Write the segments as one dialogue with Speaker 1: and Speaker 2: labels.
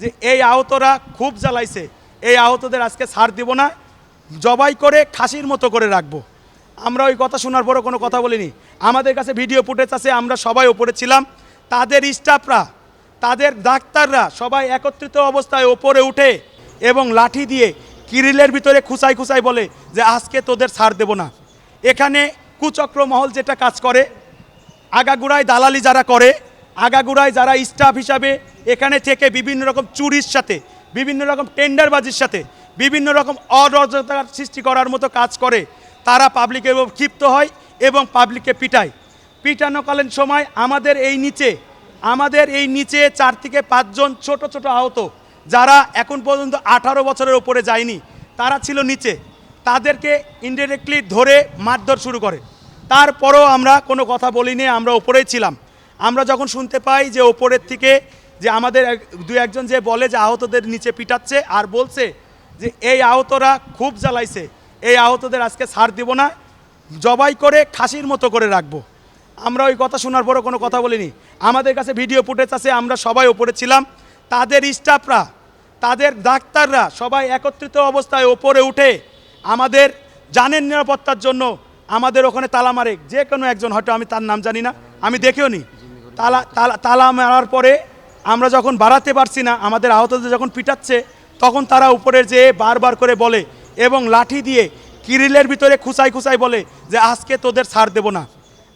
Speaker 1: যে এই আহতরা খুব জ্বালাইছে। এই আহতদের আজকে ছাড় দিব না, জবাই করে খাসির মতো করে রাখব। আমরা ওই কথা শোনার পরও কোনো কথা বলিনি। আমাদের কাছে ভিডিও ফুটেজ আছে, আমরা সবাই ওপরে ছিলাম। তাদের স্টাফরা, তাদের ডাক্তাররা সবাই একত্রিত অবস্থায় ওপরে উঠে এবং লাঠি দিয়ে কিরিলের ভিতরে খুসাই খুসাই বলে যে আজকে তোদের ছাড় দেব না। এখানে কুচক্র মহল যেটা কাজ করে, আগাগুড়ায় দালালি যারা করে, আগাগুড়ায় যারা স্টাফ হিসাবে এখানে থেকে বিভিন্ন রকম চুরির সাথে, বিভিন্ন রকম টেন্ডারবাজির সাথে, বিভিন্ন রকম অরাজকতার সৃষ্টি করার মতো কাজ করে, তারা পাবলিকের ক্ষিপ্ত হয় এবং পাবলিককে পিটায়। পিটানোকালীন সময় আমাদের এই নিচে, আমাদের এই নিচে চার থেকে পাঁচজন ছোট ছোট আহত, যারা এখন পর্যন্ত আঠারো বছরের ওপরে যায়নি, তারা ছিল নিচে। তাদেরকে ইনডিরেক্টলি ধরে মারধর শুরু করে। তারপরও আমরা কোনো কথা বলিনি, আমরা ওপরেই ছিলাম। আমরা যখন শুনতে পাই যে ওপরের থেকে যে আমাদের দু একজন যে বলে যে আহতদের নিচে পিটাচ্ছে আর বলছে যে এই আহতরা খুব জ্বালাইছে, এই আহতদের আজকে ছাড় দিব না, জবাই করে খাসির মতো করে রাখব। আমরা ওই কথা শোনার পরও কোনো কথা বলিনি। আমাদের কাছে ভিডিও ফুটেজ আছে, আমরা সবাই ওপরে ছিলাম। তাদের স্টাফরা, তাদের ডাক্তাররা সবাই একত্রিত অবস্থায় ওপরে উঠে আমাদের জানের নিরাপত্তার জন্য আমাদের ওখানে তালা মারে। যে কোনো একজন, হয়তো আমি তার নাম জানি না, আমি দেখেও নি। তালা তালা তালা মারার পরে আমরা যখন বাড়াতে পারছি না, আমাদের আহতদের যখন পিটাচ্ছে, তখন তারা উপরে যেয়ে বারবার করে বলে এবং লাঠি দিয়ে কিরিলের ভিতরে খুসাই খুসাই বলে যে, আজকে তোদের ছাড় দেব না।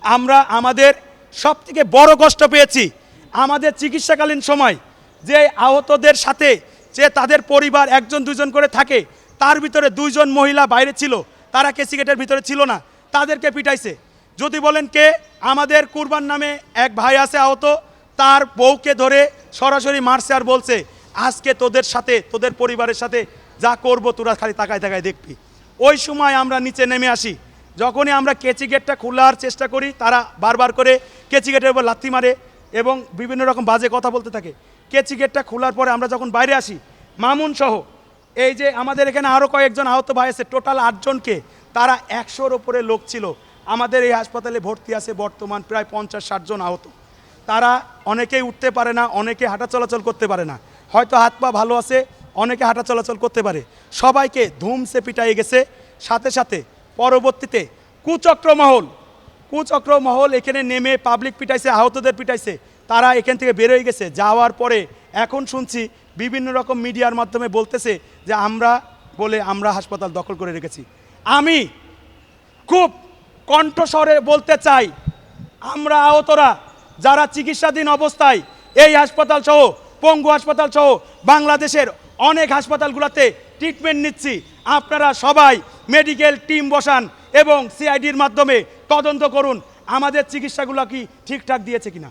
Speaker 1: আমরা আমাদের সব থেকে বড় কষ্ট পেয়েছি আমাদের চিকিৎসাকালীন সময়, যে আহতদের সাথে যে তাদের পরিবার একজন দুজন করে থাকে, তার ভিতরে দুইজন মহিলা বাইরে ছিল, তারা কেসিগেটের ভিতরে ছিল না, তাদেরকে পিটাইছে। যদি বলেন কে, আমাদের কুরবান নামে এক ভাই আছে আহত তার বউকে ধরে সরাসরি মারছে আর বলছে, আজকে তোদের সাথে, তোদের পরিবারের সাথে যা করব তোরা খালি তাকায় তাকায় দেখবি। ওই সময় আমরা নিচে নেমে আসি। যখনই আমরা কেচি গেটটা খোলার চেষ্টা করি, তারা বারবার করে কেচি গেটের উপর লাথি মারে এবং বিভিন্ন রকম বাজে কথা বলতে থাকে। কেচি গেটটা খোলার পরে আমরা যখন বাইরে আসি, মামুন সহ, এই যে আমাদের এখানে আরও কয়েকজন আহত ভাই আছে, টোটাল আটজনকে তারা একশোর ওপরে লোক ছিল। আমাদের এই হাসপাতালে ভর্তি আছে বর্তমান প্রায় পঞ্চাশ ষাটজন আহত। তারা অনেকেই উঠতে পারে না, অনেকে হাঁটা চলাচল করতে পারে না। হয়তো হাত পা ভালো আছে, অনেকে হাঁটা চলাচল করতে পারে। সবাইকে ধুমসে পিটাই গেছে। সাথে সাথে পরবর্তীতে কুচক্র মহল। কুচক্র মহল এখানে নেমে পাবলিক পিটাইছে, আহতদের পিটাইছে। তারা এখান থেকে বেরোয় গেছে। যাওয়ার পরে এখন শুনছি বিভিন্ন রকম মিডিয়ার মাধ্যমে বলতেছে যে আমরা বলে আমরা হাসপাতাল দখল করে রেখেছি। আমি খুব কণ্ঠস্বরে বলতে চাই, আমরা আহতরা যারা চিকিৎসাধীন অবস্থায় এই হাসপাতাল সহ, পঙ্গু হাসপাতাল সহ বাংলাদেশের অনেক হাসপাতালগুলোতে ট্রিটমেন্ট নিচ্ছি, আপনারা সবাই মেডিকেল টিম বসান এবং সিআইডির মাধ্যমে তদন্ত করুন। আমাদের চিকিৎসাগুলো কি ঠিকঠাক দিয়েছে কিনা?